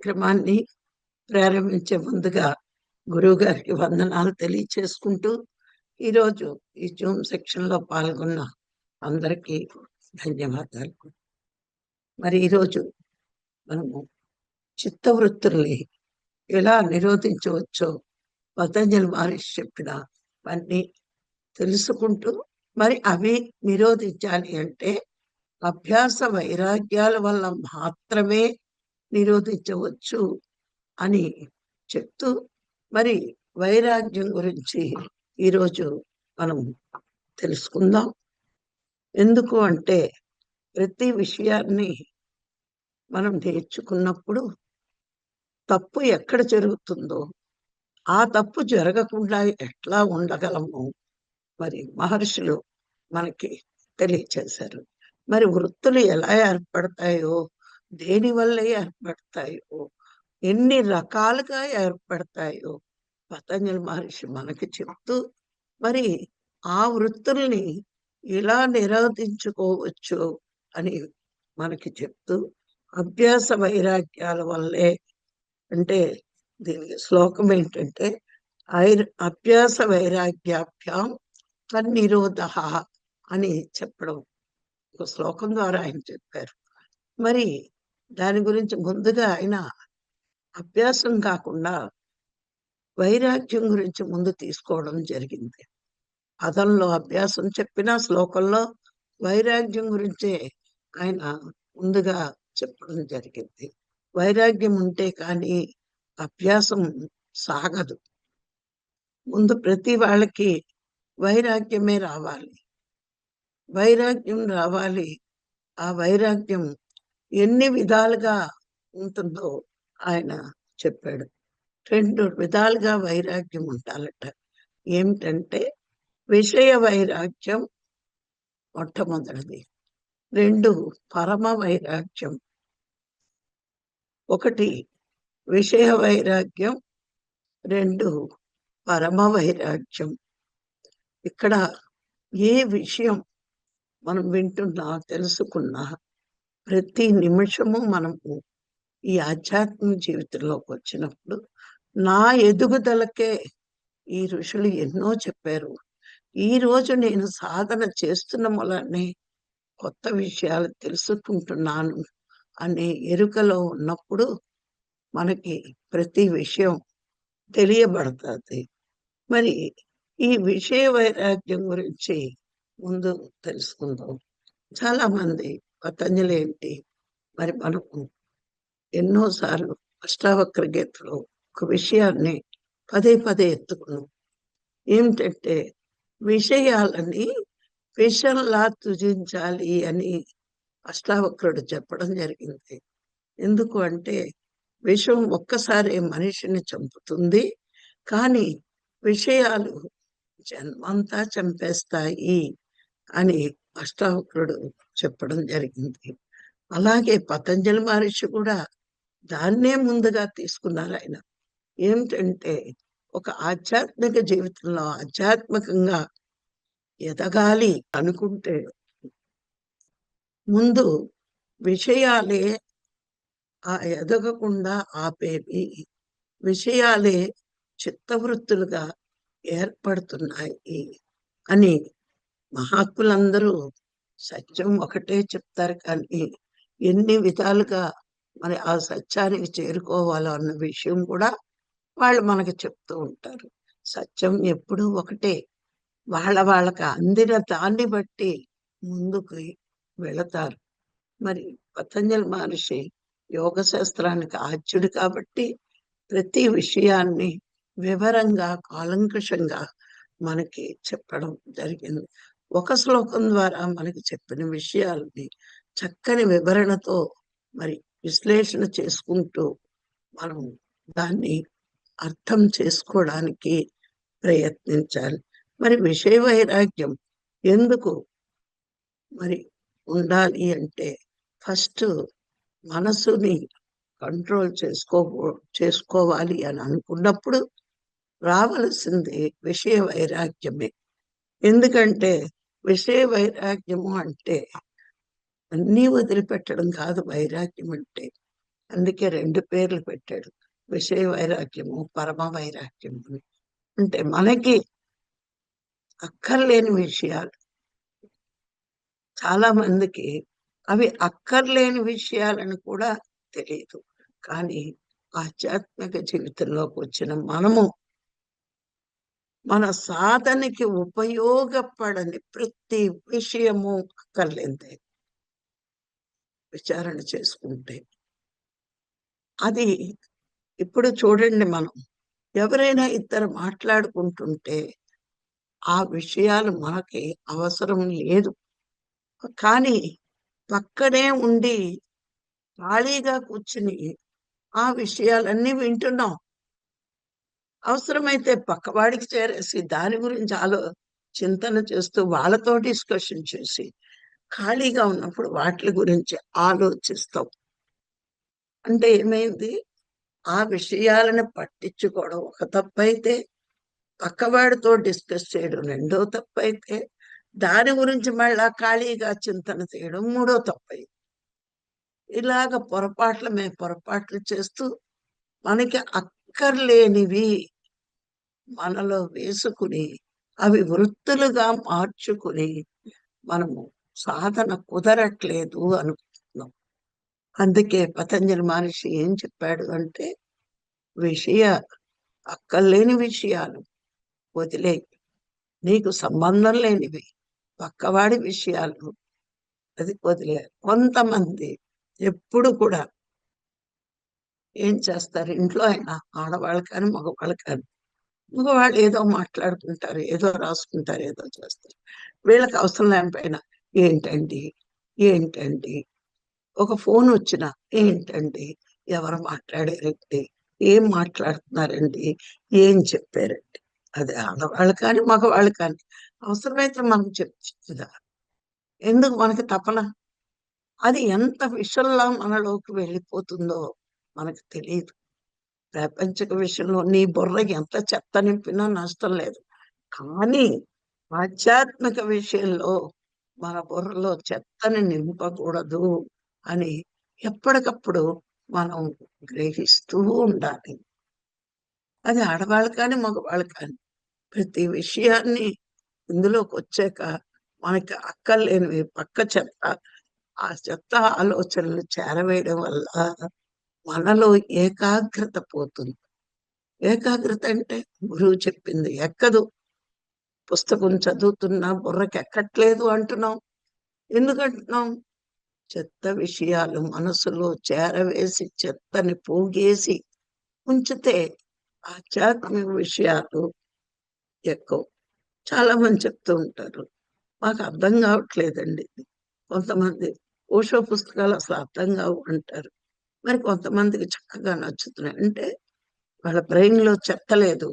కార్యక్రమాన్ని ప్రారంభించే ముందుగా గురువు గారికి వందనాలు తెలియచేసుకుంటూ ఈరోజు ఈ జూమ్ సెక్షన్లో పాల్గొన్న అందరికీ ధన్యవాదాలు. మరి ఈరోజు మనము చిత్తవృత్తుల్ని ఎలా నిరోధించవచ్చో పతంజలి మహర్షి చెప్పిన అన్నీ తెలుసుకుంటూ మరి అవి నిరోధించాలి అంటే అభ్యాస వైరాగ్యాల వల్ల మాత్రమే నిరోధించవచ్చు అని చెప్తూ మరి వైరాగ్యం గురించి ఈరోజు మనం తెలుసుకుందాం. ఎందుకు అంటే ప్రతి విషయాన్ని మనం నేర్చుకున్నప్పుడు తప్పు ఎక్కడ జరుగుతుందో ఆ తప్పు జరగకుండా ఎట్లా ఉండగలము మరి మహర్షులు మనకి తెలియచేశారు. మరి వృత్తులు ఎలా ఏర్పడతాయో దేని వల్ల ఏర్పడతాయో ఎన్ని రకాలుగా ఏర్పడతాయో పతంజలి మహర్షి మనకి చెప్తూ మరి ఆ వృత్తుల్ని ఇలా నిరోధించుకోవచ్చు అని మనకి చెప్తూ అభ్యాస వైరాగ్యాల వల్లే అంటే దీనికి శ్లోకం ఏంటంటే ఐర్ అభ్యాస వైరాగ్యాభ్యాం తన్నిరోధ అని చెప్పడం ఒక శ్లోకం ద్వారా ఆయన చెప్పారు. మరి దాని గురించి ముందుగా ఆయన అభ్యాసం కాకుండా వైరాగ్యం గురించి ముందు తీసుకోవడం జరిగింది. పదంలో అభ్యాసం చెప్పిన శ్లోకంలో వైరాగ్యం గురించే ఆయన ముందుగా చెప్పడం జరిగింది. వైరాగ్యం ఉంటే కానీ అభ్యాసం సాగదు. ముందు ప్రతి వాళ్ళకి వైరాగ్యమే రావాలి. వైరాగ్యం రావాలి. ఆ వైరాగ్యం ఎన్ని విధాలుగా ఉంటుందో ఆయన చెప్పాడు. రెండు విధాలుగా వైరాగ్యం ఉండాలట. ఏమిటంటే విషయ వైరాగ్యం మొట్టమొదటిది. రెండు పరమ వైరాగ్యం. ఒకటి విషయ వైరాగ్యం. రెండు పరమ వైరాగ్యం. ఇక్కడ ఏ విషయం మనం వింటున్నా తెలుసుకున్నా ప్రతి నిమిషము మనము ఈ ఆధ్యాత్మిక జీవితంలోకి వచ్చినప్పుడు నా ఎదుగుదలకే ఈ ఋషులు ఎన్నో చెప్పారు. ఈ రోజు నేను సాధన చేస్తున్న మూలాన్ని కొత్త విషయాలు తెలుసుకుంటున్నాను అనే ఎరుకలో ఉన్నప్పుడు మనకి ప్రతి విషయం తెలియబడుతుంది. మరి ఈ విషయ వైరాగ్యం గురించి ముందు తెలుసుకుందాం. చాలా మంది పతంజలి ఏంటి మరి మనకు ఎన్నోసార్లు అష్టావక్ర గీతలో ఒక విషయాన్ని పదే పదే ఎత్తుకున్నాం. ఏమిటంటే విషయాలని విషంలా తుజించాలి అని అష్టావక్రుడు చెప్పడం జరిగింది. ఎందుకు అంటే విషం ఒక్కసారి మనిషిని చంపుతుంది కానీ విషయాలు జన్మంతా చంపేస్తాయి అని అష్టావక్రుడు చెప్పడం జరిగింది. అలాగే పతంజలి మహర్షి కూడా దాన్నే ముందుగా తీసుకున్నారు ఆయన. ఏమిటంటే ఒక ఆధ్యాత్మిక జీవితంలో ఆధ్యాత్మికంగా ఎదగాలి అనుకుంటే ముందు విషయాలే ఆ ఎదగకుండా ఆపేవి. విషయాలే చిత్తవృత్తులుగా ఏర్పడుతున్నాయి అని మహాత్ములందరూ సత్యం ఒకటే చెప్తారు కానీ ఎన్ని విధాలుగా మరి ఆ సత్యానికి చేరుకోవాలో అన్న విషయం కూడా వాళ్ళు మనకు చెప్తూ ఉంటారు. సత్యం ఎప్పుడూ ఒకటే. వాళ్ళ వాళ్ళకి అందిన దాన్ని బట్టి ముందుకు వెళతారు. మరి పతంజలి మహర్షి యోగ శాస్త్రానికి ఆద్యుడు కాబట్టి ప్రతి విషయాన్ని వివరంగా కాలంకషంగా మనకి చెప్పడం జరిగింది. ఒక శ్లోకం ద్వారా మనకి చెప్పిన విషయాలని చక్కని వివరణతో మరి విశ్లేషణ చేసుకుంటూ మనం దాన్ని అర్థం చేసుకోవడానికి ప్రయత్నించాలి. మరి విషయ వైరాగ్యం ఎందుకు మరి ఉండాలి అంటే ఫస్ట్ మనసుని కంట్రోల్ చేసుకో చేసుకోవాలి అని అనుకున్నప్పుడు రావలసింది విషయ వైరాగ్యమే. ఎందుకంటే విషయ వైరాగ్యము అంటే అన్నీ వదిలిపెట్టడం కాదు వైరాగ్యం అంటే. అందుకే రెండు పేర్లు పెట్టాడు. విషయ వైరాగ్యము పరమ వైరాగ్యము అని. అంటే మనకి అక్కర్లేని విషయాలు. చాలా మందికి అవి అక్కర్లేని విషయాలను కూడా తెలియదు. కానీ ఆధ్యాత్మిక జీవితంలోకి వచ్చిన మనము మన సాధనకి ఉపయోగపడని ప్రతి విషయము అక్కర్లేదు. విచారణ చేసుకుంటే. అది ఇప్పుడు చూడండి మనం. ఎవరైనా ఇద్దరు మాట్లాడుకుంటుంటే ఆ విషయాలు మనకి అవసరం లేదు. కానీ పక్కనే ఉండి ఖాళీగా కూర్చుని ఆ విషయాలన్నీ వింటున్నాం. అవసరమైతే పక్కవాడికి చేరేసి దాని గురించి ఆలో చింతన చేస్తూ వాళ్ళతో డిస్కషన్ చేసి ఖాళీగా ఉన్నప్పుడు వాటి గురించి ఆలోచిస్తాం. అంటే ఏమైంది? ఆ విషయాలను పట్టించుకోవడం ఒక తప్పైతే పక్కవాడితో డిస్కస్ చేయడం రెండో తప్పైతే దాని గురించి మళ్ళా ఖాళీగా చింతన చేయడం మూడో తప్పై ఇలాగ పొరపాట్లు మేము పొరపాట్లు చేస్తూ మనకి అక్కర్లేనివి మనలో వేసుకుని అవి వృత్తులుగా మార్చుకుని మనము సాధన కుదరట్లేదు అనుకుంటున్నాం. అందుకే పతంజలి మహర్షి ఏం చెప్పాడు అంటే విషయ అక్కర్లేని విషయాలు వదిలే. నీకు సంబంధం లేనివి పక్కవాడి విషయాలు అది వదిలే. కొంతమంది ఎప్పుడు కూడా ఏం చేస్తారు? ఇంట్లో అయినా ఆడవాళ్ళు కానీ మగవాళ్ళు కానీ మగవాళ్ళు ఏదో మాట్లాడుకుంటారు ఏదో రాసుకుంటారు ఏదో చేస్తారు. వీళ్ళకి అవసరం లేకపోయినా ఏంటండి? ఏంటండి? ఒక ఫోన్ వచ్చినా ఏంటండి? ఎవరు మాట్లాడారండి? ఏం మాట్లాడుతున్నారండి? ఏం చెప్పారండి? అది ఆడవాళ్ళు కానీ మగవాళ్ళు కానీ అవసరమైతే మనం చెప్తుందా ఎందుకు మనకి తపన? అది ఎంత విషయంలో మనలోకి వెళ్ళిపోతుందో మనకు తెలియదు ప్రాపంచిక విషయంలో నీ బుర్ర ఎంత చెత్త నింపినా నష్టం లేదు. కానీ ఆధ్యాత్మిక విషయంలో మన బుర్రలో చెత్తని నింపకూడదు అని ఎప్పటికప్పుడు మనం గ్రహిస్తూ ఉండాలి. అది ఆడవాళ్ళు కానీ మగవాళ్ళు కానీ ప్రతి విషయాన్ని ఇందులోకి వచ్చాక మనకి అక్కర్లేనివి పక్క చెత్త ఆ చెత్త ఆలోచనలు చేరవేయడం వల్ల మనలో ఏకాగ్రత పోతుంది. ఏకాగ్రత అంటే గురువు చెప్పింది ఎక్కదు. పుస్తకం చదువుతున్నా బుర్రకి ఎక్కట్లేదు అంటున్నాం. ఎందుకంటున్నాం? చెత్త విషయాలు మనసులో చేరవేసి చెత్తని పోగేసి ఉంచితే ఆధ్యాత్మిక విషయాలు ఎక్కువ. చాలా మంది చెప్తూ ఉంటారు మాకు అర్థం కావట్లేదండి. కొంతమంది ఓషో పుస్తకాలు అసలు అర్థం కావు అంటారు. మరి కొంతమందికి చక్కగా నచ్చుతున్నాయి. అంటే వాళ్ళ బ్రెయిన్లో చెత్తలేదు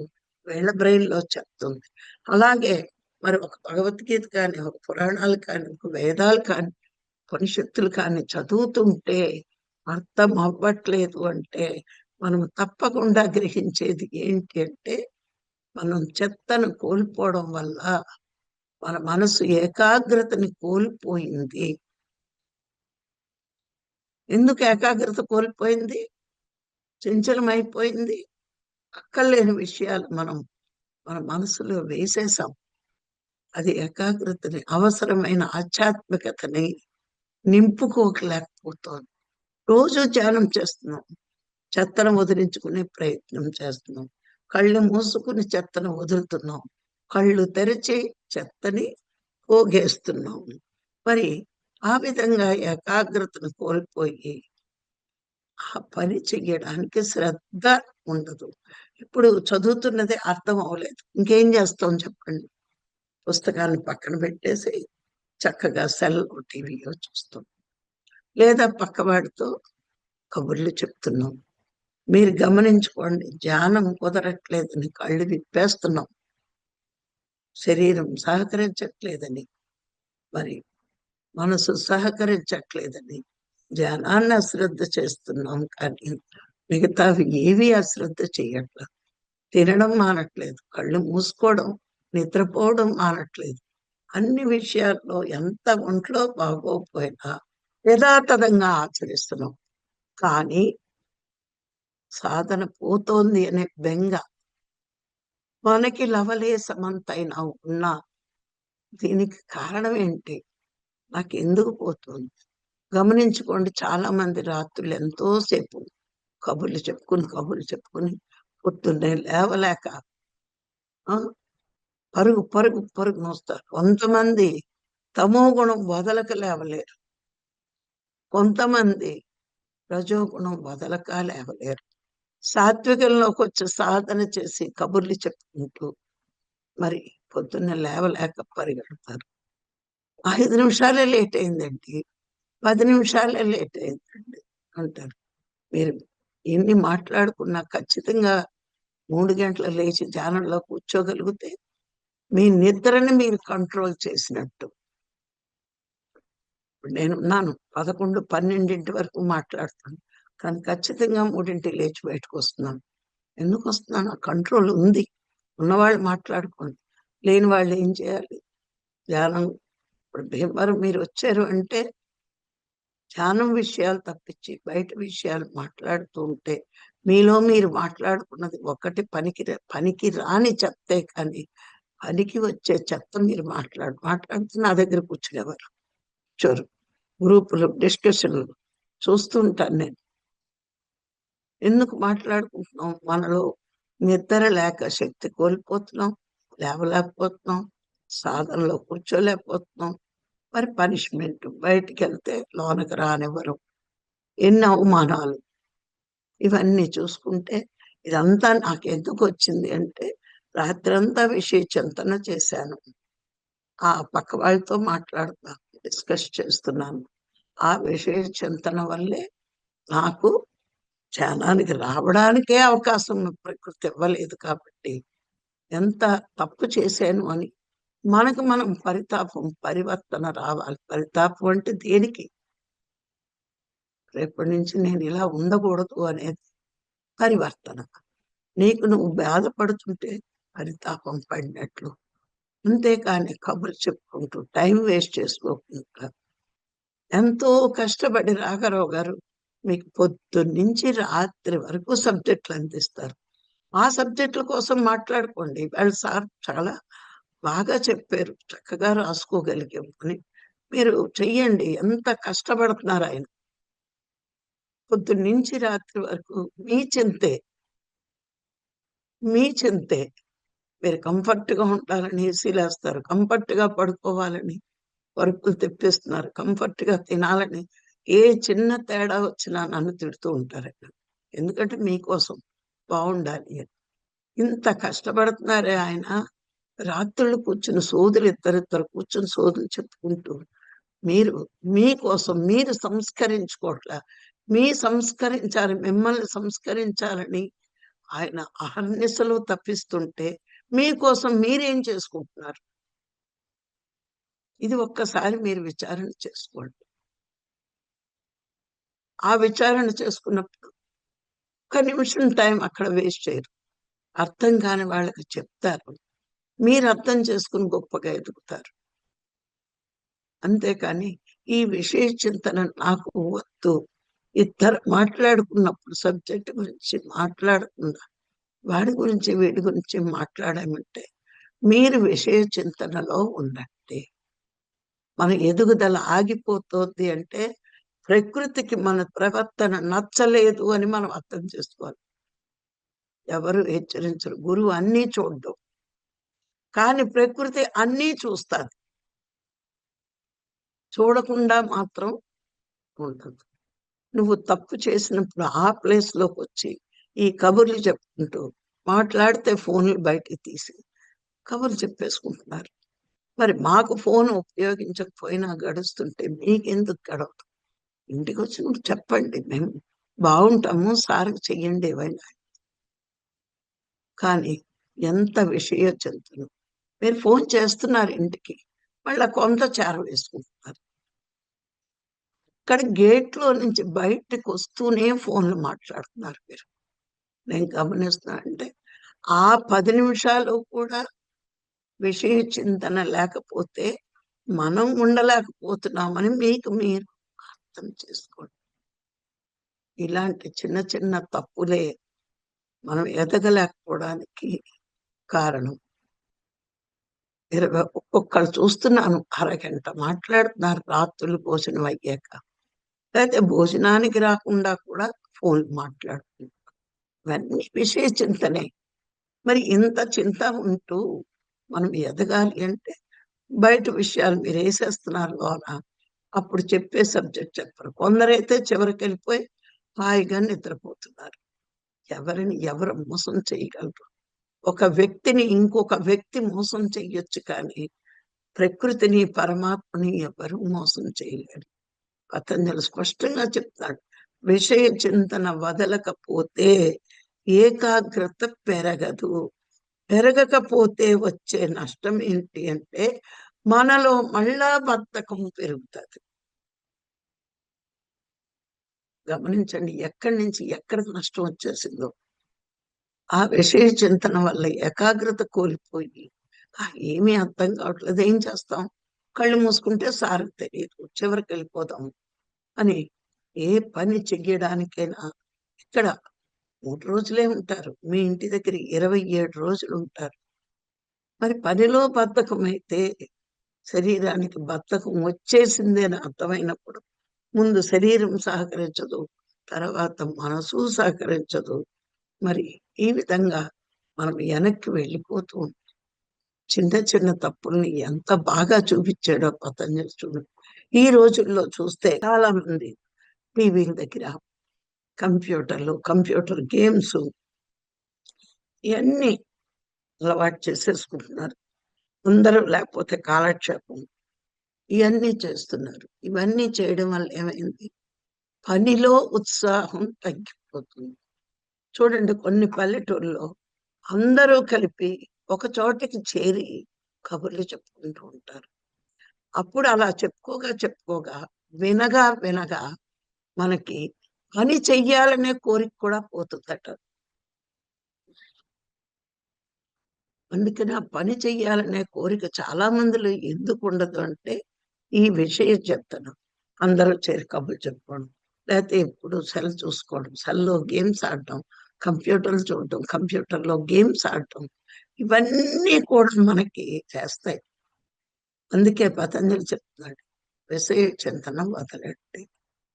వీళ్ళ బ్రెయిన్లో చెప్తుంది. అలాగే మరి ఒక భగవద్గీత కానీ ఒక పురాణాలు కానీ ఒక వేదాలు కానీ ఉపనిషత్తులు కానీ చదువుతుంటే అర్థం అవ్వట్లేదు అంటే మనం తప్పకుండా గ్రహించేది ఏంటి అంటే మనం చెత్తను కోల్పోవడం వల్ల మన మనసు ఏకాగ్రతని కోల్పోయింది. ఎందుకు ఏకాగ్రత కోల్పోయింది? చంచలమైపోయింది? అక్కర్లేని విషయాలు మనం మన మనసులో వేసేసాం. అది ఏకాగ్రతని అవసరమైన ఆధ్యాత్మికతని నింపుకోకలేకపోతోంది. రోజు ధ్యానం చేస్తున్నాం. చెత్తను వదిలించుకునే ప్రయత్నం చేస్తున్నాం. కళ్ళు మూసుకుని చెత్తను వదులుతున్నాం. కళ్ళు తెరిచి చెత్తని పోగేస్తున్నాం. మరి ఆ విధంగా ఏకాగ్రతను కోల్పోయి ఆ పని చెయ్యడానికి శ్రద్ధ ఉండదు. ఇప్పుడు చదువుతున్నది అర్థం అవ్వలేదు. ఇంకేం చేస్తాం చెప్పండి? పుస్తకాన్ని పక్కన పెట్టేసి చక్కగా సెల్ టీవీలో చూస్తాం. లేదా పక్కవాడితో కబుర్లు చెప్తున్నాం. మీరు గమనించుకోండి ధ్యానం కుదరట్లేదని కళ్ళు విప్పేస్తున్నాం. శరీరం సహకరించట్లేదని మరి మనసు సహకరించట్లేదని ధ్యానాన్ని అశ్రద్ధ చేస్తున్నాం కానీ మిగతావి ఏవి అశ్రద్ధ చేయట్లేదు తినడం మానట్లేదు కళ్ళు మూసుకోవడం నిద్రపోవడం మానట్లేదు. అన్ని విషయాల్లో ఎంత ఒంట్లో బాగోకపోయినా యథాతథంగా ఆచరిస్తున్నాం. కానీ సాధన పోతోంది అనే బెంగ మనకి లవలేసమంతైనా ఉన్నా దీనికి కారణం ఏంటి? నాకు ఎందుకు పోతుంది? గమనించుకోండి చాలా మంది రాత్రులు ఎంతోసేపు కబుర్లు చెప్పుకుని కబుర్లు చెప్పుకుని పొద్దున్నే లేవలేక పరుగు పరుగు పరుగు మోస్తారు కొంతమంది తమో గుణం వదలక లేవలేరు. కొంతమంది రజోగుణం వదలక లేవలేరు. సాత్వికంలోకి వచ్చి సాధన చేసి కబుర్లు చెప్పుకుంటూ మరి పొద్దున్న లేవలేక పరిగెడతారు. ఐదు నిమిషాలే లేట్ అయిందండి. పది నిమిషాలే లేట్ అయిందండి అంటారు. మీరు ఎన్ని మాట్లాడుకున్నా ఖచ్చితంగా మూడు గంటల లేచి ధ్యానంలో కూర్చోగలిగితే మీ నిద్రని మీరు కంట్రోల్ చేసినట్టు. నేను ఉన్నాను పదకొండు పన్నెండింటి వరకు మాట్లాడుతాను. కానీ ఖచ్చితంగా మూడింటి లేచి బయటకు వస్తున్నాను. ఎందుకు వస్తున్నాను? కంట్రోల్ ఉంది. ఉన్నవాళ్ళు మాట్లాడుకోండి. లేని వాళ్ళు ఏం చేయాలి? ధ్యానం ఇప్పుడు భీమవరం మీరు వచ్చారు అంటే ధ్యానం విషయాలు తప్పించి బయట విషయాలు మాట్లాడుతూ ఉంటే మీలో మీరు మాట్లాడుకున్నది ఒకటి పనికి పనికి రాని చెప్తే కానీ పనికి వచ్చే చెత్త మీరు మాట్లాడు మాట్లాడితే నా దగ్గర కూర్చునేవారు. చోరు గ్రూపులు డిస్కషన్లు చూస్తుంటాను నేను. ఎందుకు మాట్లాడుకుంటున్నాం? మనలో నిద్ర లేక శక్తి కోల్పోతున్నాం లేవలేకపోతున్నాం సాధనలో కూర్చోలేకపోతున్నాం. మరి పనిష్మెంట్ బయటికి వెళ్తే లోనకి రానివ్వరు. ఎన్ని అవమానాలు. ఇవన్నీ చూసుకుంటే ఇదంతా నాకు ఎందుకు వచ్చింది అంటే రాత్రంతా విషయ చింతన చేశాను. ఆ పక్క వాళ్ళతో మాట్లాడుతున్నాను డిస్కస్ చేస్తున్నాను. ఆ విషయ చింతన వల్లే నాకు ధ్యానానికి రావడానికే అవకాశం ప్రకృతి ఇవ్వలేదు కాబట్టి ఎంత తప్పు చేశాను అని మనకు మనం పరితాపం పరివర్తన రావాలి. పరితాపం అంటే దేనికి? రేపటి నుంచి నేను ఇలా ఉండకూడదు అనేది పరివర్తన. నీకు నువ్వు బాధపడుతుంటే పరితాపం పడినట్లు. అంతేకాని కబురు చెప్పుకుంటూ టైం వేస్ట్ చేసుకోకుండా. ఎంతో కష్టపడి రాఘరావు గారు మీకు పొద్దున్నుంచి రాత్రి వరకు సబ్జెక్టులు అందిస్తారు. ఆ సబ్జెక్టుల కోసం మాట్లాడుకోండి. వాళ్ళు సార్ చాలా బాగా చెప్పారు. చక్కగా రాసుకోగలిగాం అని మీరు చెయ్యండి. ఎంత కష్టపడుతున్నారు ఆయన. పొద్దున్నుంచి రాత్రి వరకు మీ చింతే. మీ చింతే. మీరు కంఫర్ట్గా ఉండాలని ఏసీలేస్తారు కంఫర్ట్గా పడుకోవాలని వర్కులు తెప్పిస్తున్నారు. కంఫర్ట్గా తినాలని ఏ చిన్న తేడా వచ్చినా నన్ను తిడుతూ ఉంటారు ఎందుకంటే మీకోసం బాగుండాలి అని. ఇంత కష్టపడుతున్నారే ఆయన. రాత్రులు కూర్చుని సోదరులు ఇద్దరిద్దరు కూర్చుని సోదరులు చెప్పుకుంటూ మీరు మీకోసం మీరు సంస్కరించుకోవట్లా మీ సంస్కరించాలి మిమ్మల్ని సంస్కరించాలని ఆయన అహర్నిశలు తప్పిస్తుంటే మీకోసం మీరేం చేసుకుంటున్నారు? ఇది ఒక్కసారి మీరు విచారణ చేసుకోండి. ఆ విచారణ చేసుకున్నప్పుడు ఒక నిమిషం టైం అక్కడ వేస్ట్ చేయరు. అర్థం కాని వాళ్ళకి చెప్తారు. మీరు అర్థం చేసుకుని గొప్పగా ఎదుగుతారు. అంతేకాని ఈ విషయ చింతన నాకు వద్దు. ఇద్దరు మాట్లాడుకున్నప్పుడు సబ్జెక్ట్ గురించి మాట్లాడకుండా వాడి గురించి వీడి గురించి మాట్లాడమంటే మీరు విషయ చింతనలో ఉండండి. మన ఎదుగుదల ఆగిపోతుంది అంటే ప్రకృతికి మన ప్రవర్తన నచ్చలేదు అని మనం అర్థం చేసుకోవాలి. ఎవరు హెచ్చరించరు. గురువు అన్నీ చూడడం. కానీ ప్రకృతి అన్నీ చూస్తుంది. చూడకుండా మాత్రం ఉండదు. నువ్వు తప్పు చేసినప్పుడు ఆ ప్లేస్లోకి వచ్చి ఈ కబుర్లు చెప్పుకుంటూ మాట్లాడితే ఫోన్లు బయటికి తీసి కబుర్లు చెప్పేసుకుంటున్నారు. మరి మాకు ఫోన్ ఉపయోగించకపోయినా గడుస్తుంటే మీకెందుకు గడవదు? ఇంటికి వచ్చి నువ్వు చెప్పండి మేము బాగుంటాము సార్కి చెయ్యండి ఏవైనా. కానీ ఎంత విషయ చెందును మీరు ఫోన్ చేస్తున్నారు ఇంటికి మళ్ళీ కొంత చేర వేసుకుంటున్నారు. ఇక్కడ గేట్లో నుంచి బయటకు వస్తూనే ఫోన్లు మాట్లాడుతున్నారు మీరు. నేను గమనిస్తున్నా అంటే ఆ పది నిమిషాలు కూడా విషయ చింతన లేకపోతే మనం ఉండలేకపోతున్నామని మీకు మీరు అర్థం చేసుకోండి. ఇలాంటి చిన్న చిన్న తప్పులే మనం ఎదగలేకపోవడానికి కారణం. ఇరవై ఒక్కొక్కరు చూస్తున్నాను అరగంట మాట్లాడుతున్నారు రాత్రులు భోజనం అయ్యాక. అయితే భోజనానికి రాకుండా కూడా ఫోన్ మాట్లాడుతున్నారు. ఇవన్నీ విషయ చింతనే. మరి ఇంత చింత ఉంటూ మనం ఎదగాలి అంటే బయట విషయాలు మీరు వేసేస్తున్నారు లోన అప్పుడు చెప్పే సబ్జెక్ట్ చెప్పరు. కొందరైతే చివరికి వెళ్ళిపోయి హాయిగా నిద్రపోతున్నారు. ఎవరిని ఎవరు మోసం చేయగలరు? ఒక వ్యక్తిని ఇంకొక వ్యక్తి మోసం చేయొచ్చు కానీ ప్రకృతిని పరమాత్మని ఎవరు మోసం చేయలేరు పతంజలి స్పష్టంగా చెప్తాడు విషయ చింతన వదలకపోతే ఏకాగ్రత పెరగదు. పెరగకపోతే వచ్చే నష్టం ఏంటి అంటే మనలో మళ్ళా బద్ధకం పెరుగుతుంది. గమనించండి ఎక్కడి నుంచి ఎక్కడ నష్టం వచ్చేసిందో. ఆ విషయ చింతన వల్ల ఏకాగ్రత కోల్పోయి ఏమీ అర్థం కావట్లేదు. ఏం చేస్తాం? కళ్ళు మూసుకుంటే సార్ తెలియదు చివరికి వెళ్ళిపోదాం అని ఏ పని చెయ్యడానికైనా ఇక్కడ మూడు రోజులే ఉంటారు. మీ ఇంటి దగ్గర ఇరవై ఏడు రోజులు ఉంటారు. మరి పనిలో బద్ధకం అయితే శరీరానికి బద్ధకం వచ్చేసిందని అర్థమైనప్పుడు ముందు శరీరం సహకరించదు తర్వాత మనసు సహకరించదు. మరి ఈ విధంగా మనం వెనక్కి వెళ్ళిపోతూ ఉంటాం. చిన్న చిన్న తప్పుల్ని ఎంత బాగా చూపించాడో పతంజలి చూడు. ఈ రోజుల్లో చూస్తే చాలా మంది టీవీల దగ్గర కంప్యూటర్లు కంప్యూటర్ గేమ్స్ ఇవన్నీ అలవాటు చేసేసుకుంటున్నారు. అందరూ లేకపోతే కాలక్షేపం. ఇవన్నీ చేస్తున్నారు. ఇవన్నీ చేయడం వల్ల ఏమైంది? పనిలో ఉత్సాహం తగ్గిపోతుంది. చూడండి కొన్ని పల్లెటూరులో అందరూ కలిపి ఒక చోటికి చేరి కబుర్లు చెప్పుకుంటూ ఉంటారు. అప్పుడు అలా చెప్పుకోగా చెప్పుకోగా వినగా వినగా మనకి పని చెయ్యాలనే కోరిక కూడా పోతుందట. అందుకని ఆ పని చెయ్యాలనే కోరిక చాలా మందిలో ఎందుకు ఉండదు అంటే ఈ విషయం చెప్తాను. అందరూ చేరి కబుర్లు చెప్పుకోవడం లేకపోతే ఎప్పుడు సెల్ చూసుకోవడం సెల్లో గేమ్స్ ఆడటం కంప్యూటర్లు చూడటం కంప్యూటర్లో గేమ్స్ ఆడటం ఇవన్నీ కూడా మనకి చేస్తాయి. అందుకే పతంజలి చెప్తున్నాడు విషయ చింతన వదలండి.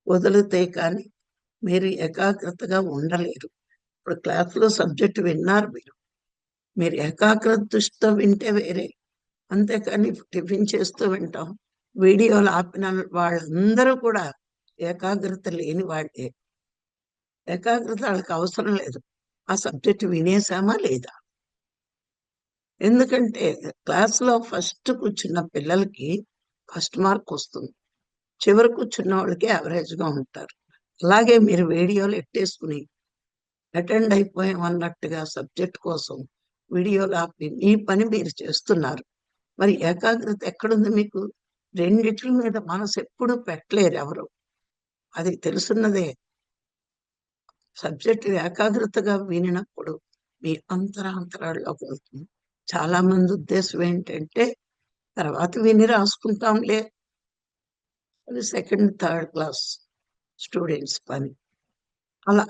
వదిలితే కానీ మీరు ఏకాగ్రతగా ఉండలేరు. ఇప్పుడు క్లాస్లో సబ్జెక్ట్ విన్నారు మీరు. మీరు ఏకాగ్రత దృష్టితో వింటే వేరే. అంతేకాని టిఫిన్ చేస్తూ వింటాం. వీడియోలు ఆపిన వాళ్ళందరూ కూడా ఏకాగ్రత లేని వాళ్ళే ఏకాగ్రత వాళ్ళకి అవసరం లేదు. ఆ సబ్జెక్ట్ వినేసామా లేదా? ఎందుకంటే క్లాస్లో ఫస్ట్ కూర్చున్న పిల్లలకి ఫస్ట్ మార్క్ వస్తుంది. చివరి కూర్చున్న వాళ్ళకి యావరేజ్గా ఉంటారు. అలాగే మీరు వీడియోలు ఎట్టేసుకుని అటెండ్ అయిపోయాం అన్నట్టుగా సబ్జెక్ట్ కోసం వీడియోలు ఆపి మీ పని మీరు చేస్తున్నారు. మరి ఏకాగ్రత ఎక్కడుంది మీకు? రెండిట్ల మీద మనసు ఎప్పుడు పెట్టలేరు ఎవరు. అది తెలుసున్నదే. సబ్జెక్ట్ ఏకాగ్రతగా వినినప్పుడు మీ అంతరాంతరాల్లోకి వెళ్తుంది. చాలా మంది ఉద్దేశం ఏంటంటే తర్వాత విని రాసుకుంటాంలే. అది సెకండ్ థర్డ్ క్లాస్ స్టూడెంట్స్ పని. అలా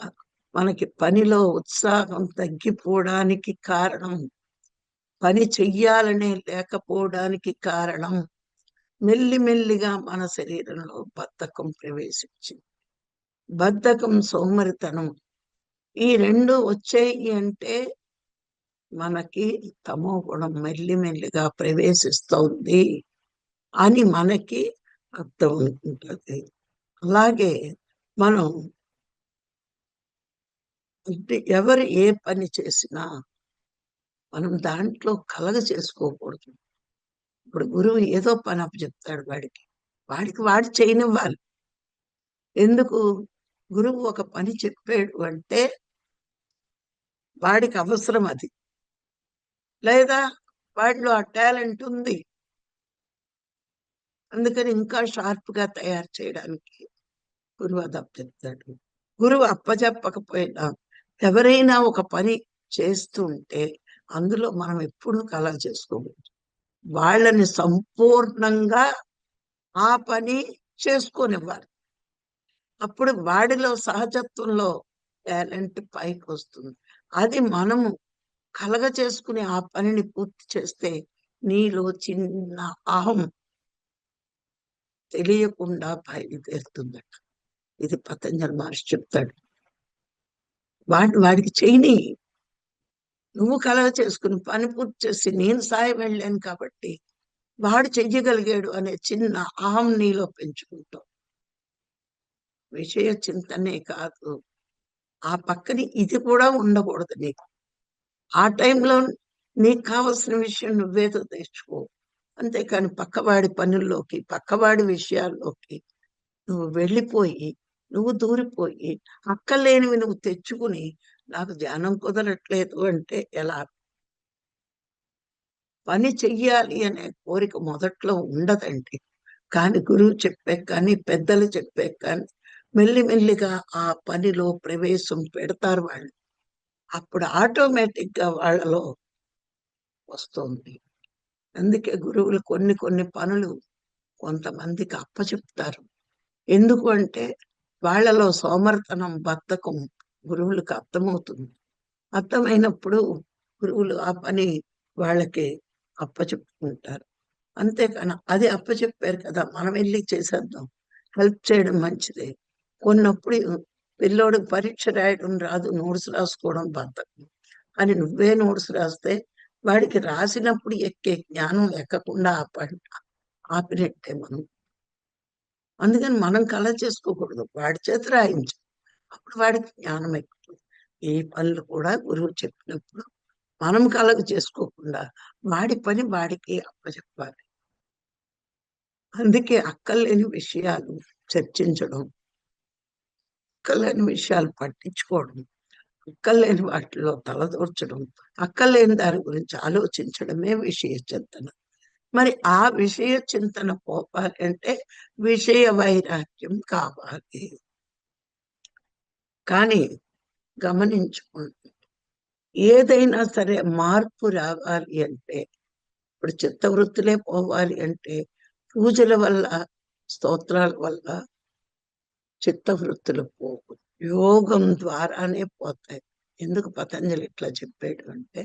మనకి పనిలో ఉత్సాహం తగ్గిపోవడానికి కారణం పని చెయ్యాలనే లేకపోవడానికి కారణం మెల్లిమెల్లిగా మన శరీరంలో బద్ధకం ప్రవేశించింది. బద్ధకం సోమరితనం. ఈ రెండు వచ్చాయి అంటే మనకి తమో గుణం మెల్లిమెల్లిగా ప్రవేశిస్తోంది అని మనకి అర్థం ఉంటుంది. అలాగే మనం అంటే ఎవరు ఏ పని చేసినా మనం దాంట్లో కలగ చేసుకోకూడదు. ఇప్పుడు గురువు ఏదో పని అప్పు చెప్తాడు వాడికి. వాడికి వాడు చేయనివ్వాలి. ఎందుకు? గురువు ఒక పని చెప్పాడు అంటే వాడికి అవసరం అది. లేదా వాడిలో ఆ టాలెంట్ ఉంది. అందుకని ఇంకా షార్ప్గా తయారు చేయడానికి గురువు అది అప్పచెప్తాడు గురువు అప్పచెప్పకపోయినా ఎవరైనా ఒక పని చేస్తుంటే అందులో మనం ఎప్పుడు కళ చేసుకోవచ్చు వాళ్ళని సంపూర్ణంగా ఆ పని చేసుకొనివ్వాలి అప్పుడు వాడిలో సహజత్వంలో టాలెంట్ పైకి వస్తుంది. అది మనము కలగ చేసుకుని ఆ పనిని పూర్తి చేస్తే నీలో చిన్న అహం తెలియకుండా బయలుదేరుతుందట. ఇది పతంజలి మహర్షి చెప్తాడు. వాడి వాడికి చేయని నువ్వు కలవ చేసుకుని పని పూర్తి చేసి నేను సాయం వెళ్ళాను కాబట్టి వాడు చెయ్యగలిగాడు అనే చిన్న అహం నీలో పెంచుకుంటావు. విషయ చింతనే కాదు. ఆ పక్కని ఇది కూడా ఉండకూడదు నీకు. ఆ టైంలో నీకు కావలసిన విషయం నువ్వేదో తెచ్చుకో అంతేకాని పక్కవాడి పనుల్లోకి పక్కవాడి విషయాల్లోకి నువ్వు వెళ్ళిపోయి నువ్వు దూరిపోయి అక్కలేనివి నువ్వు తెచ్చుకుని నాకు ధ్యానం కుదరట్లేదు అంటే ఎలా? పని చెయ్యాలి అనే కోరిక మొదట్లో ఉండదండి. కానీ గురువు చెప్పే కానీ పెద్దలు చెప్పే కానీ మెల్లిమెల్లిగా ఆ పనిలో ప్రవేశం పెడతారు వాళ్ళు. అప్పుడు ఆటోమేటిక్గా వాళ్ళలో వస్తుంది. అందుకే గురువులు కొన్ని కొన్ని పనులు కొంతమందికి అప్పచెప్తారు. ఎందుకు అంటే వాళ్ళలో సోమర్తనం బద్ధకం గురువులకు అర్థమవుతుంది. అర్థమైనప్పుడు గురువులు ఆ పని వాళ్ళకి అప్పచెప్పుకుంటారు. అంతేకాని అది అప్పచెప్పారు కదా మనం వెళ్ళి చేసేద్దాం హెల్ప్ చేయడం మంచిదే. కొన్నప్పుడు పిల్లోడు పరీక్ష రాయడం రాదు నోట్స్ రాసుకోవడం బద్ధకం. అని నువ్వే నోట్స్ రాస్తే వాడికి రాసినప్పుడు ఎక్కే జ్ఞానం ఎక్కకుండా ఆపండి ఆపినట్టే మనం. అందుకని మనం కళ చేసుకోకూడదు వాడి చేత రాయించు. అప్పుడు వాడికి జ్ఞానం ఎక్కుతుంది ఏ పనులు కూడా గురువు చెప్పినప్పుడు మనం కలగ చేసుకోకుండా వాడి పని వాడికి అప్పచెప్పాలి అందుకే అక్కర్లేని విషయాలు చర్చించడం అక్కర్లేని విషయాలు పట్టించుకోవడం అక్కర్లేని వాటిలో తలదూర్చడం అక్కర్లేని దాని గురించి ఆలోచించడమే విషయ చింతన. మరి ఆ విషయ చింతన పోపాలి అంటే విషయ వైరాగ్యం కావాలి. కానీ గమనించుకోండి. ఏదైనా సరే మార్పు రావాలి అంటే ఇప్పుడు చిత్తవృత్తులే పోవాలి అంటే పూజల వల్ల స్తోత్రాల వల్ల చిత్తవృత్తులు పోవు. యోగం ద్వారానే పోతాయి. ఎందుకు పతంజలి ఇట్లా చెప్పాడు అంటే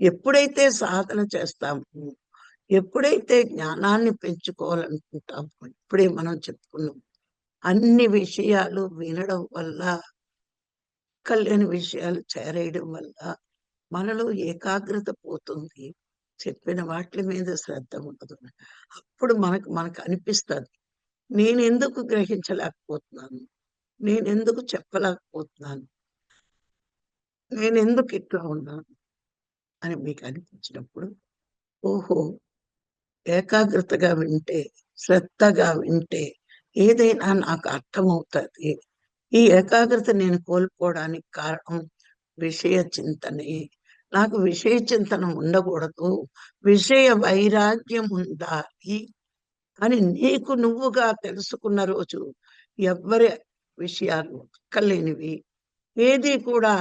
ఎప్పుడైతే సాధన చేస్తాము ఎప్పుడైతే జ్ఞానాన్ని పెంచుకోవాలనుకుంటామో ఇప్పుడే మనం చెప్పుకున్నాం అన్ని విషయాలు వినడం వల్ల కళ్యాణ విషయాలు చేరేయడం వల్ల మనలో ఏకాగ్రత పోతుంది. చెప్పిన వాటి మీద శ్రద్ధ ఉండదు. అప్పుడు మనకు మనకు అనిపిస్తుంది నేను ఎందుకు గ్రహించలేకపోతున్నాను? నేను ఎందుకు చెప్పలేకపోతున్నాను? నేను ఎందుకు ఇట్లా ఉన్నాను? అని మీకు అనిపించినప్పుడు ఓహో ఏకాగ్రతగా వింటే శ్రద్ధగా వింటే ఏదైనా నాకు అర్థమవుతుంది. ఈ ఏకాగ్రత నేను కోల్పోవడానికి కారణం విషయ చింతనే. నాకు విషయ చింతన ఉండకూడదు. విషయ వైరాగ్యం ఉండాలి అని నీకు నువ్వుగా తెలుసుకున్న రోజు ఎవ్వరి విషయాలు అక్కర్లేనివి ఏది కూడా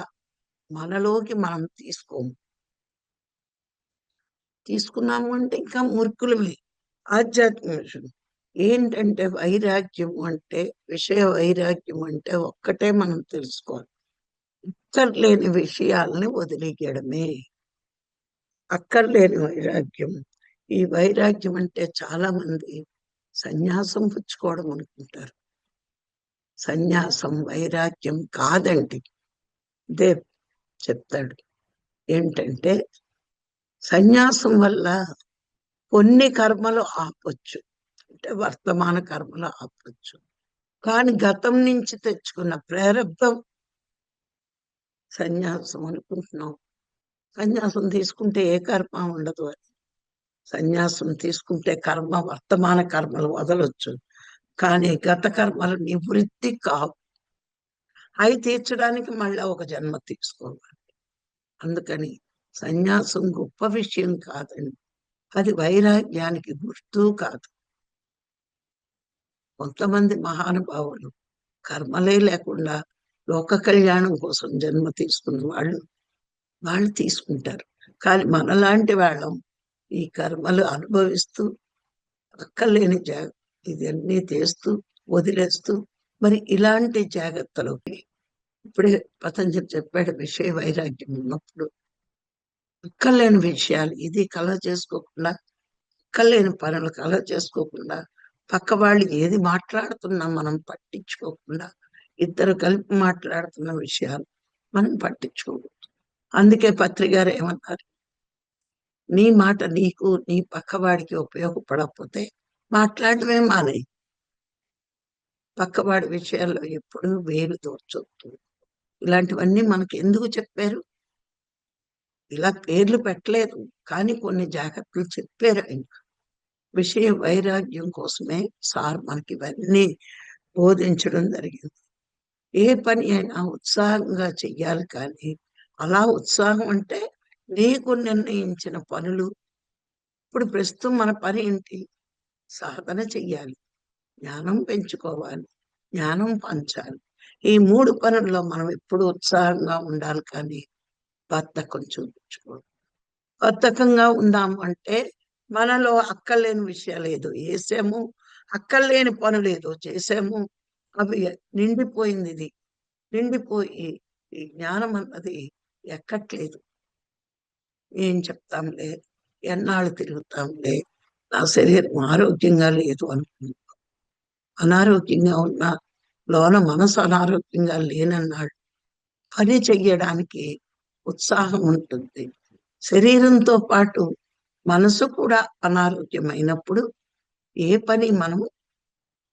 మనలోకి మనం తీసుకోము. తీసుకున్నాము అంటే ఇంకా మురుకులమే ఆధ్యాత్మిక ఏంటంటే వైరాగ్యం అంటే విషయ వైరాగ్యం అంటే ఒక్కటే మనం తెలుసుకోవాలి. అక్కర్లేని విషయాల్ని వదిలేయడమే. అక్కర్లేని వైరాగ్యం. ఈ వైరాగ్యం అంటే చాలా మంది సన్యాసం పుచ్చుకోవడం అనుకుంటారు. సన్యాసం వైరాగ్యం కాదండి. దేవ్ చెప్తాడు. ఏంటంటే సన్యాసం వల్ల కొన్ని కర్మలు ఆపొచ్చు. అంటే వర్తమాన కర్మలు ఆపొచ్చు. కానీ గతం నుంచి తెచ్చుకున్న ప్రారంభం సన్యాసం అనుకుంటున్నాం. సన్యాసం తీసుకుంటే ఏ కర్మ ఉండదు అని సన్యాసం తీసుకుంటే కర్మ వర్తమాన కర్మలు వదలొచ్చు. కానీ గత కర్మలు నివృత్తి కావు. అవి తీర్చడానికి మళ్ళీ ఒక జన్మ తీసుకోవాలి. అందుకని సన్యాసం గొప్ప విషయం కాదండి. అది వైరాగ్యానికి గుర్తు కాదు. కొంతమంది మహానుభావులు కర్మలే లేకుండా లోక కళ్యాణం కోసం జన్మ తీసుకున్న వాళ్ళు వాళ్ళు తీసుకుంటారు. కానీ మనలాంటి వాళ్ళం ఈ కర్మలు అనుభవిస్తూ అక్కర్లేని జా ఇదన్నీ తీస్తూ వదిలేస్తూ మరి ఇలాంటి జాగ్రత్తలోకి ఇప్పుడే పతంజలి చెప్పాడు విషయ వైరాగ్యం ఉన్నప్పుడు. అక్కర్లేని విషయాలు ఇది కళ చేసుకోకుండా అక్కర్లేని పనులు కళ చేసుకోకుండా పక్క వాళ్ళు ఏది మాట్లాడుతున్నా మనం పట్టించుకోకుండా ఇద్దరు కలిపి మాట్లాడుతున్న విషయాలు మనం పట్టించుకోకూడదు. అందుకే పత్రికారు ఏమన్నారు? నీ మాట నీకు నీ పక్కవాడికి ఉపయోగపడకపోతే మాట్లాడమే మానే పక్కవాడి విషయాల్లో ఎప్పుడు వేలు దోచొద్దు ఇలాంటివన్నీ మనకి ఎందుకు చెప్పారు? ఇలా పేర్లు పెట్టలేదు. కానీ కొన్ని జాగ్రత్తలు చెప్పారు ఇంకా విషయ వైరాగ్యం కోసమే సార్ మనకి ఇవన్నీ బోధించడం జరిగింది. ఏ పని అయినా ఉత్సాహంగా చెయ్యాలి కానీ అలా ఉత్సాహం అంటే నీకు నిర్ణయించిన పనులు. ఇప్పుడు ప్రస్తుతం మన పని ఏంటి? సాధన చెయ్యాలి జ్ఞానం పెంచుకోవాలి జ్ఞానం పంచాలి. ఈ మూడు పనుల్లో మనం ఎప్పుడు ఉత్సాహంగా ఉండాలి కానీ బద్ధకం చూపించుకోవాలి బద్ధకంగా ఉందాము అంటే మనలో అక్కర్లేని విషయం లేదు. వేసాము అక్కర్లేని పనులు ఏదో చేసాము. అవి నిండిపోయింది ఇది. నిండిపోయి ఈ జ్ఞానం అన్నది ఎక్కట్లేదు. ఏం చెప్తాంలే? ఎన్నాళ్ళు తిరుగుతాంలే? నా శరీరం ఆరోగ్యంగా లేదు అనుకుంటున్నాం అనారోగ్యంగా ఉన్న లోన మనసు అనారోగ్యంగా లేనన్నాడు పని చెయ్యడానికి ఉత్సాహం ఉంటుంది. శరీరంతో పాటు మనసు కూడా అనారోగ్యమైనప్పుడు ఏ పని మనము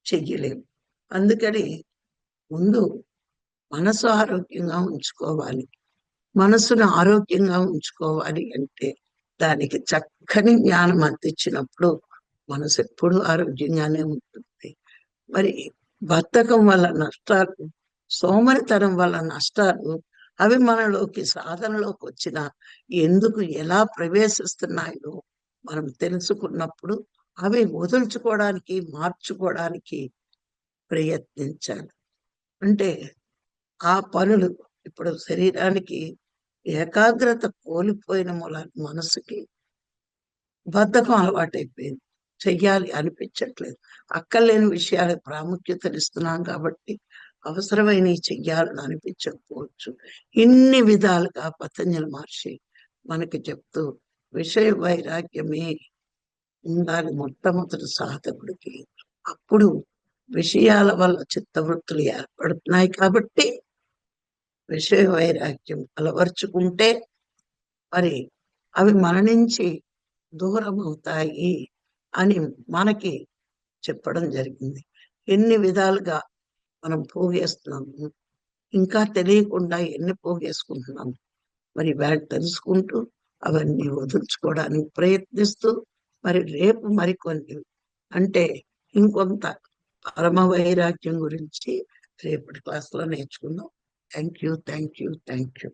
చెయ్యలేము. అందుకని ముందు మనసు ఆరోగ్యంగా ఉంచుకోవాలి. మనసును ఆరోగ్యంగా ఉంచుకోవాలి అంటే దానికి చక్కని జ్ఞానం అందించినప్పుడు మనసు ఎప్పుడు ఆరోగ్యంగానే ఉంటుంది. మరి బద్ధకం వల్ల నష్టాలు సోమరితనం వల్ల నష్టాలు అవి మనలోకి సాధనలోకి వచ్చిన ఎందుకు ఎలా ప్రవేశిస్తున్నాయో మనం తెలుసుకున్నప్పుడు అవి వదులుచుకోవడానికి మార్చుకోవడానికి ప్రయత్నించాలి. అంటే ఆ పనులు ఇప్పుడు శరీరానికి ఏకాగ్రత కోల్పోయిన మూల మనసుకి బద్ధకం అలవాటైపోయింది. చెయ్యాలి అనిపించట్లేదు. అక్కర్లేని విషయాలకు ప్రాముఖ్యతనిస్తున్నాం కాబట్టి అవసరమైనవి చెయ్యాలని అనిపించకపోవచ్చు. ఇన్ని విధాలుగా పతంజలి మహర్షి మనకి చెప్తూ విషయ వైరాగ్యమే ఉండాలి మొట్టమొదటి సాధకుడికి. అప్పుడు విషయాల వల్ల చిత్తవృత్తులు ఏర్పడుతున్నాయి కాబట్టి విషయ వైరాగ్యం అలవర్చుకుంటే మరి అవి మరణించి దూరం అవుతాయి అని మనకి చెప్పడం జరిగింది. ఎన్ని విధాలుగా మనం పోగేస్తున్నాము. ఇంకా తెలియకుండా ఎన్ని పోగేసుకుంటున్నాము. మరి వాటి తెలుసుకుంటూ అవన్నీ వదులుచుకోవడానికి ప్రయత్నిస్తూ మరి రేపు మరికొన్ని అంటే ఇంకొంత పరమ వైరాగ్యం గురించి రేపటి క్లాస్లో నేర్చుకుందాం. Thank you thank you thank you.